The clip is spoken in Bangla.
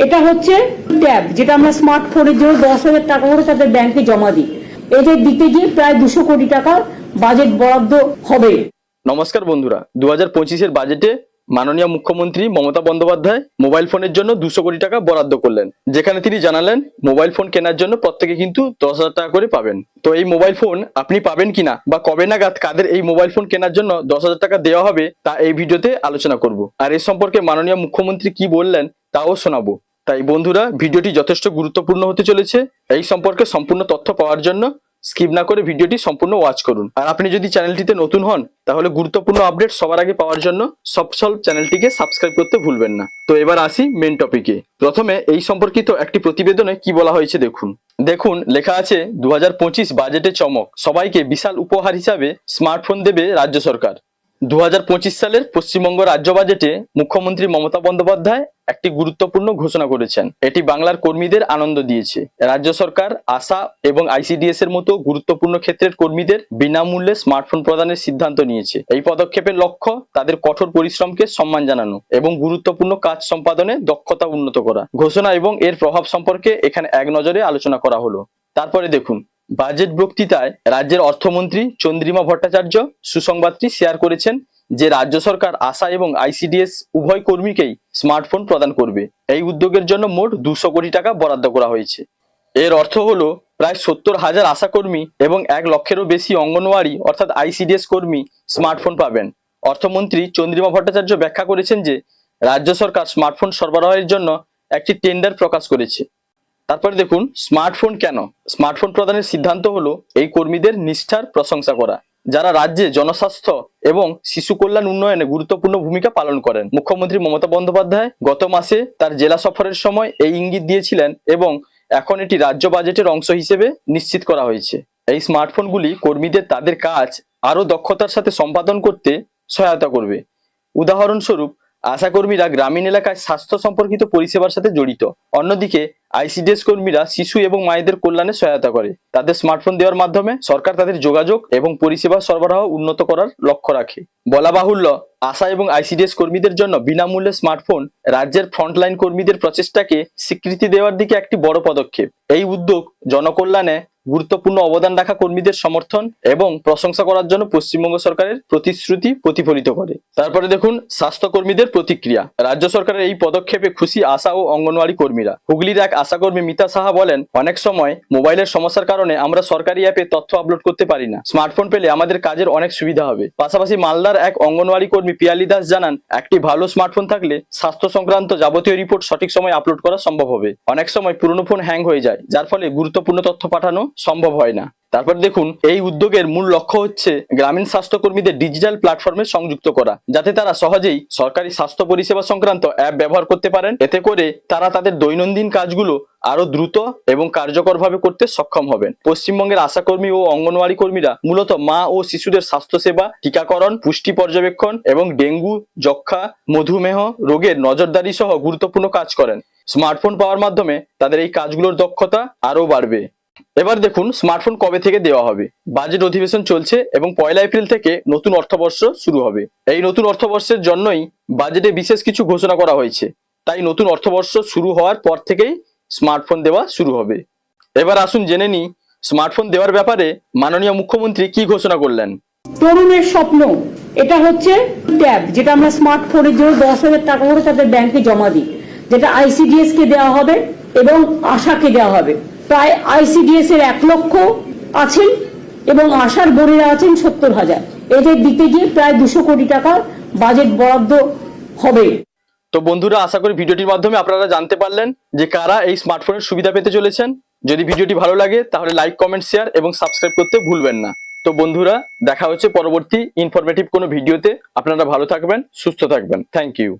এটা হচ্ছে ট্যাব, যেটা আমরা স্মার্টফোনের জন্য দশ হাজার টাকা করে তাদের ব্যাংকে জমা দিই। এদের দিতে গিয়ে প্রায় দুশো কোটি টাকা বাজেট বরাদ্দ হবে। নমস্কার বন্ধুরা দু হাজার পঁচিশের বাজেটে মাননীয় মুখ্যমন্ত্রী মমতা বন্দ্যোপাধ্যায় মোবাইল ফোনের জন্য দুশো কোটি টাকা বরাদ্দ করলেন। যেখানে তিনি জানালেন মোবাইল ফোন কেনার জন্য প্রত্যেকে কিন্তু দশ হাজার টাকা করে পাবেন। তো এই মোবাইল ফোন আপনি পাবেন কিনা বা কবে নাগাদ কাদের এই মোবাইল ফোন কেনার জন্য দশ হাজার টাকা দেওয়া হবে, তা এই ভিডিওতে আলোচনা করব। আর এ সম্পর্কে মাননীয় মুখ্যমন্ত্রী কি বললেন তাও শোনাবো। তাই বন্ধুরা, ভিডিওটি যথেষ্ট গুরুত্বপূর্ণ হতে চলেছে। এই সম্পর্কে সম্পূর্ণ তথ্য পাওয়ার জন্য স্কিপ না করে ভিডিওটি সম্পূর্ণ ওয়াচ করুন। আর আপনি যদি চ্যানেলটিতে নতুন হন, তাহলে গুরুত্বপূর্ণ আপডেট সবার আগে পাওয়ার জন্য সবসল চ্যানেলটিকে সাবস্ক্রাইব করতে ভুলবেন না। তো এবার আসি মেন টপিকে প্রথমে এই সম্পর্কিত একটি প্রতিবেদনে কি বলা হয়েছে দেখুন। দেখুন, লেখা আছে দু হাজার পঁচিশ বাজেটে চমক। সবাইকে বিশাল উপহার হিসাবে স্মার্টফোন দেবে রাজ্য সরকার। দু হাজার পঁচিশ সালের পশ্চিমবঙ্গ রাজ্য বাজেটে মুখ্যমন্ত্রী মমতা বন্দ্যোপাধ্যায় একটি গুরুত্বপূর্ণ ঘোষণা করেছেন। এটি বাংলার কর্মীদের আনন্দ দিয়েছে। রাজ্য সরকার, আশা এবং আইসিডিএস এর মতো গুরুত্বপূর্ণ ক্ষেত্রের কর্মীদের বিনামূল্যে স্মার্টফোন প্রদানের সিদ্ধান্ত নিয়েছে। এই পদক্ষেপের লক্ষ্য তাদের কঠোর পরিশ্রমকে সম্মান জানানো এবং গুরুত্বপূর্ণ কাজ সম্পাদনে দক্ষতা উন্নত করা। ঘোষণা এবং এর প্রভাব সম্পর্কে এখানে এক নজরে আলোচনা করা হলো। তারপরে দেখুন, বাজেট বক্তৃতায় রাজ্যের অর্থমন্ত্রী চন্দ্রিমা ভট্টাচার্য সুসংবাদটি শেয়ার করেছেন। যে রাজ্য সরকার, আশা এবং আইসিডিএস উভয় কর্মীকেই স্মার্টফোন প্রদান করবে। এই উদ্যোগের জন্য মোট দুশো কোটি টাকা বরাদ্দ করা হয়েছে। এর অর্থ হলো প্রায় সত্তর হাজার আশাকর্মী এবং এক লক্ষেরও বেশি অঙ্গনওয়াড়ি অর্থাৎ আইসিডিএস কর্মী স্মার্টফোন পাবেন। অর্থমন্ত্রী চন্দ্রিমা ভট্টাচার্য ব্যাখ্যা করেছেন যে, রাজ্য সরকার স্মার্টফোন সরবরাহের জন্য একটি টেন্ডার প্রকাশ করেছে। তারপরে দেখুন, স্মার্টফোন কেন? স্মার্টফোন প্রদানের সিদ্ধান্ত হলো এই কর্মীদের নিষ্ঠার প্রশংসা করা। যারা রাজ্যে জনস্বাস্থ্য এবং শিশু কল্যাণ উন্নয়নে গুরুত্বপূর্ণ ভূমিকা পালন করেন। মুখ্যমন্ত্রী মমতা বন্দ্যোপাধ্যায় গত মাসে তার জেলা সফরের সময় এই ইঙ্গিত দিয়েছিলেন এবং এখন এটি রাজ্য বাজেটের অংশ হিসেবে নিশ্চিত করা হয়েছে। এই স্মার্টফোনগুলি কর্মীদের তাদের কাজ আরও দক্ষতার সাথে সম্পাদন করতে সহায়তা করবে। উদাহরণস্বরূপ আশাকর্মীরা গ্রামীণ এলাকায় স্বাস্থ্য সম্পর্কিত পরিষেবার সাথে জড়িত। অন্যদিকে আইসিডিএস কর্মীরা শিশু এবং মায়েদের কল্যাণে সহায়তা করে। তাদের স্মার্টফোন দেওয়ার মাধ্যমে সরকার তাদের যোগাযোগ এবং পরিষেবা সরবরাহ উন্নত করার লক্ষ্য রাখে। বলা বাহুল্য, আশা এবং আইসিডিএস কর্মীদের জন্য বিনামূল্যে স্মার্টফোন রাজ্যের ফ্রন্টলাইন কর্মীদের প্রচেষ্টাকে স্বীকৃতি দেওয়ার দিকে একটি বড় পদক্ষেপ। এই উদ্যোগ জনকল্যাণে গুরুত্বপূর্ণ অবদান রাখা কর্মীদের সমর্থন এবং প্রশংসা করার জন্য পশ্চিমবঙ্গ সরকারের প্রতিশ্রুতি প্রতিফলিত করে। তারপরে দেখুন, স্বাস্থ্যকর্মীদের প্রতিক্রিয়া। রাজ্য সরকারের এই পদক্ষেপে খুশি আশা ও অঙ্গনওয়াড়ি কর্মীরা। হুগলির এক আশাকর্মী মিতা সাহা বলেন, অনেক সময় মোবাইলের সমস্যার কারণে আমরা সরকারি অ্যাপে তথ্য আপলোড করতে পারি না। স্মার্টফোন পেলে আমাদের কাজের অনেক সুবিধা হবে। পাশাপাশি মালদার এক অঙ্গনওয়াড়ি কর্মী পিয়ালি দাস জানান, একটি ভালো স্মার্টফোন থাকলে স্বাস্থ্য সংক্রান্ত যাবতীয় রিপোর্ট সঠিক সময় আপলোড করা সম্ভব হবে। অনেক সময় পুরনো ফোন হ্যাং হয়ে যায়, যার ফলে গুরুত্বপূর্ণ তথ্য পাঠানো সম্ভব হয় না। তারপর দেখুন, এই উদ্যোগের মূল লক্ষ্য হচ্ছে গ্রামীণ স্বাস্থ্যকর্মীদের ডিজিটাল প্ল্যাটফর্মে সংযুক্ত করা, যাতে তারা সহজেই সরকারি স্বাস্থ্য পরিষেবা সংক্রান্ত অ্যাপ ব্যবহার করতে পারেন। এতে করে তারা তাদের দৈনন্দিন কাজগুলো আরও দ্রুত এবং কার্যকরভাবে করতে সক্ষম হবেন। পশ্চিমবঙ্গের আশাকর্মী ও অঙ্গনওয়াড়ি কর্মীরা মূলত মা ও শিশুদের স্বাস্থ্যসেবা, টিকাকরণ, পুষ্টি পর্যবেক্ষণ এবং ডেঙ্গু যক্ষা মধুমেহ রোগের নজরদারি সহ গুরুত্বপূর্ণ কাজ করেন। স্মার্টফোন পাওয়ার মাধ্যমে তাদের এই কাজগুলোর দক্ষতা আরও বাড়বে। এবার দেখুন স্মার্টফোন কবে থেকে দেওয়া হবে? বাজেট অধিবেশন চলছে এবং পয়লা এপ্রিল থেকে নতুন অর্থবর্ষ শুরু হবে। এই নতুন অর্থবর্ষের জন্যই বাজেটে বিশেষ কিছু ঘোষণা করা হয়েছে। তাই নতুন অর্থবর্ষ শুরু হওয়ার পর থেকেই স্মার্টফোন দেওয়া শুরু হবে। এবার আসুন জেনে নিই স্মার্টফোন দেওয়ার ব্যাপারে মাননীয় মুখ্যমন্ত্রী কি ঘোষণা করলেন। তরুণের স্বপ্ন, এটা হচ্ছে ট্যাব, যেটা আমরা স্মার্টফোনের জন্য দশ হাজার টাকা করে তাদের ব্যাংকে জমা দিই, যেটা আইসিডিএস কে দেওয়া হবে এবং আশাকে দেওয়া হবে। প্রায় আইসিডিএস এর এক লক্ষ আছেন এবং আশার বোনেরা আছেন সত্তর হাজার। এদের দিতে গিয়ে প্রায় দুশো কোটি টাকা বাজেট বরাদ্দ হবে। তো বন্ধুরা, আশা করি ভিডিওটির মাধ্যমে আপনারা জানতে পারলেন যে কারা এই স্মার্টফোনের সুবিধা পেতে চলেছেন। যদি ভিডিওটি ভালো লাগে, তাহলে লাইক, কমেন্ট, শেয়ার এবং সাবস্ক্রাইব করতে ভুলবেন না। তো বন্ধুরা, দেখা হচ্ছে পরবর্তী ইনফরমেটিভ কোনো ভিডিওতে। আপনারা ভালো থাকবেন, সুস্থ থাকবেন। Thank you